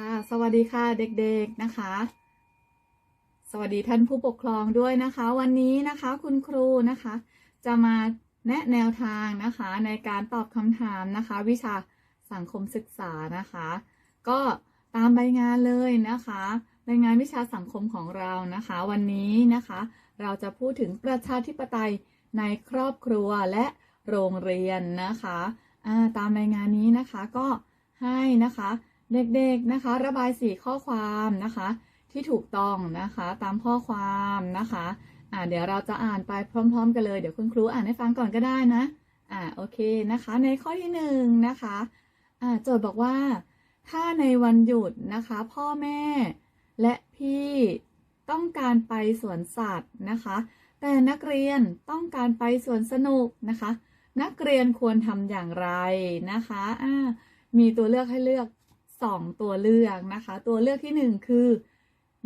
ค่ะ สวัสดีค่ะเด็กๆนะคะ สวัสดีท่านผู้ปกครองด้วยนะคะ วันนี้นะคะคุณครูนะคะ จะมาแนะแนวทางนะคะในการตอบคำถามนะคะ วิชาสังคมศึกษานะคะ ก็ตามใบงานเลยนะคะใบงานวิชาสังคมของเรานะคะ วันนี้นะคะ เราจะพูดถึงประชาธิปไตยในครอบครัวและโรงเรียนนะคะาตามใบงานนี้นะคะก็ให้นะคะ เด็กๆนะคะ ระบายสีข้อความนะคะ ที่ถูกต้องนะคะตามข้อความนะคะอ่าเดี๋ยวเราจะอ่านไปพร้อม ๆ กันเลยเดี๋ยวคุณครูอ่านให้ฟังก่อนก็ได้นะอ่าโอเคนะคะ ในข้อที่หนึ่งนะคะอ่าโจทย์บอกว่า ถ้าในวันหยุดนะคะ พ่อแม่และพี่ต้องการไปสวนสัตว์นะคะ แต่นักเรียนต้องการไปสวนสนุกนะคะ นักเรียนควรทำอย่างไรนะคะอ่ามีตัวเลือกให้เลือก สองตัวเลือกนะคะ ตัวเลือกที่หนึ่งคือ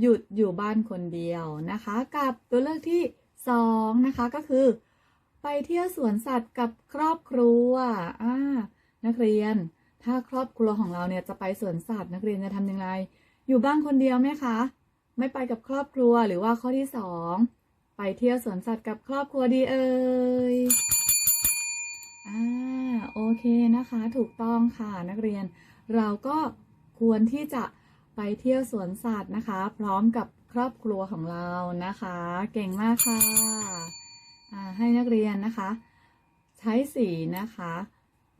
หยุดอยู่บ้านคนเดียวนะคะ กับตัวเลือกที่สองนะคะก็คือ ไปเที่ยวสวนสัตว์กับครอบครัวอ่านักเรียน ถ้าครอบครัวของเราเนี่ยจะไปสวนสัตว์ นักเรียนจะทำยังไง อยู่บ้านคนเดียวไหมคะ ไม่ไปกับครอบครัวหรือว่าข้อที่สองไปเที่ยวสวนสัตว์กับครอบครัวดีเอ่ยอ่าโอเคนะคะ ถูกต้องค่ะนักเรียนเราก็ ควรที่จะไปเที่ยวสวนสัตว์นะคะ พร้อมกับครอบครัวของเรานะคะ เก่งมากค่ะให้นักเรียนนะคะ ใช้สีนะคะ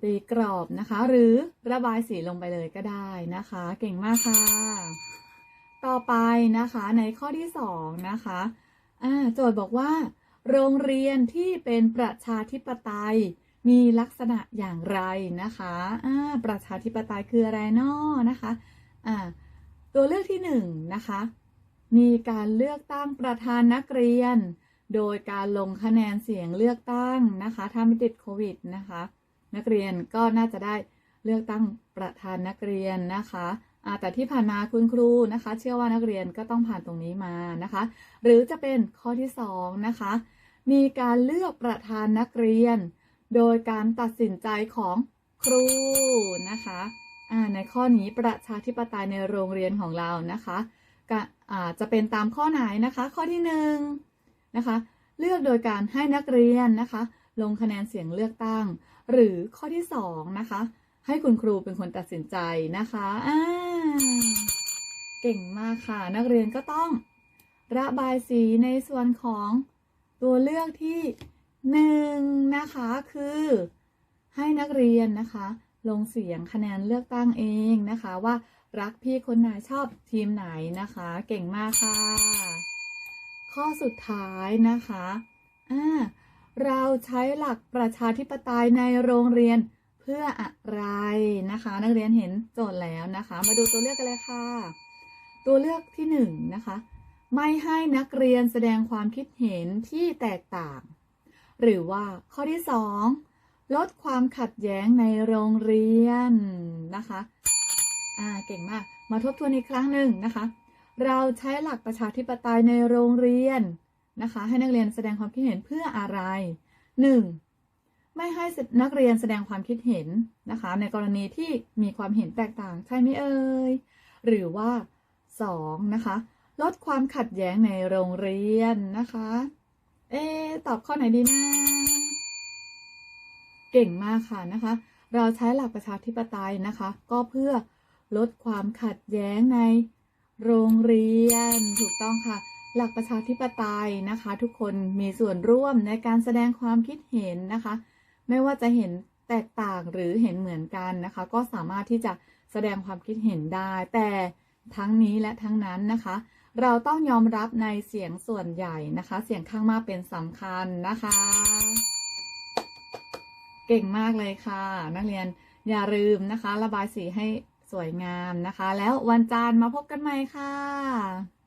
ตีกรอบนะคะ หรือระบายสีลงไปเลยก็ได้นะคะ เก่งมากค่ะ ต่อไปนะคะในข้อที่สองนะคะโจทย์บอกว่า โรงเรียนที่เป็นประชาธิปไตย มีลักษณะอย่างไรนะคะอ่าประชาธิปไตยคืออะไรนาะนะคะอ่าตัวเลือกที่หนึ่งนะคะ มีการเลือกตั้งประธานนักเรียน โดยการลงคะแนนเสียงเลือกตั้งนะคะ ถ้าไม่ติดโควิดนะคะ นักเรียนก็น่าจะได้เลือกตั้งประธานนักเรียนนะคะแต่ที่ผ่านมาคุณครูนะคะ เชื่อว่านักเรียนก็ต้องผ่านตรงนี้มานะคะ หรือจะเป็นข้อที่สองนะคะ มีการเลือกประธานนักเรียน โดยการตัดสินใจของครูนะคะในข้อนี้ประชาธิปไตยในโรงเรียนของเรานะคะก็จะเป็นตามข้อไหนนะคะ ข้อที่หนึ่งนะคะเลือกโดยการให้นักเรียนนะคะ ลงคะแนนเสียงเลือกตั้ง หรือข้อที่สองนะคะให้คุณครูเป็นคนตัดสินใจนะคะอ่าเก่งมากค่ะ นักเรียนก็ต้องระบายสีในส่วนของตัวเลือกที่ นะคะคือให้นักเรียนนะคะ ลงเสียงคะแนนเลือกตั้งเองนะคะว่ารักพี่คนไหนชอบทีมไหนนะคะ เก่งมากค่ะ ข้อสุดท้ายนะคะอ่าเราใช้หลักประชาธิปไตยในโรงเรียนเพื่ออะไรนะคะ นักเรียนเห็นโจทย์แล้วนะคะ มาดูตัวเลือกกันเลยค่ะ ตัวเลือกที่หนึ่งนะคะ ไม่ให้นักเรียนแสดงความคิดเห็นที่แตกต่าง หรือว่าข้อที่สองลดความขัดแย้งในโรงเรียนนะคะอ่าเก่งมากมาทบทวนอีกครั้งหนึ่งนะคะ เราใช้หลักประชาธิปไตยในโรงเรียนนะคะ ให้นักเรียนแสดงความคิดเห็นเพื่ออะไร 1. ไม่ให้นักเรียนแสดงความคิดเห็นนะคะ ในกรณีที่มีความเห็นแตกต่างใช่ไหมเอ่ยหรือว่า 2. นะคะ ลดความขัดแย้งในโรงเรียนนะคะ เอ๊ตอบข้อไหนดีนะ เก่งมากค่ะนะคะ เราใช้หลักประชาธิปไตยนะคะ ก็เพื่อลดความขัดแย้งในโรงเรียนถูกต้องค่ะ หลักประชาธิปไตยนะคะ ทุกคนมีส่วนร่วมในการแสดงความคิดเห็นนะคะ ไม่ว่าจะเห็นแตกต่างหรือเห็นเหมือนกันนะคะ ก็สามารถที่จะแสดงความคิดเห็นได้ แต่ทั้งนี้และทั้งนั้นนะคะ เราต้องยอมรับในเสียงส่วนใหญ่นะคะ เสียงข้างมากเป็นสำคัญนะคะ เก่งมากเลยค่ะ นักเรียนอย่าลืมนะคะ ระบายสีให้สวยงามนะคะ แล้ววันจันทร์มาพบกันใหม่ค่ะ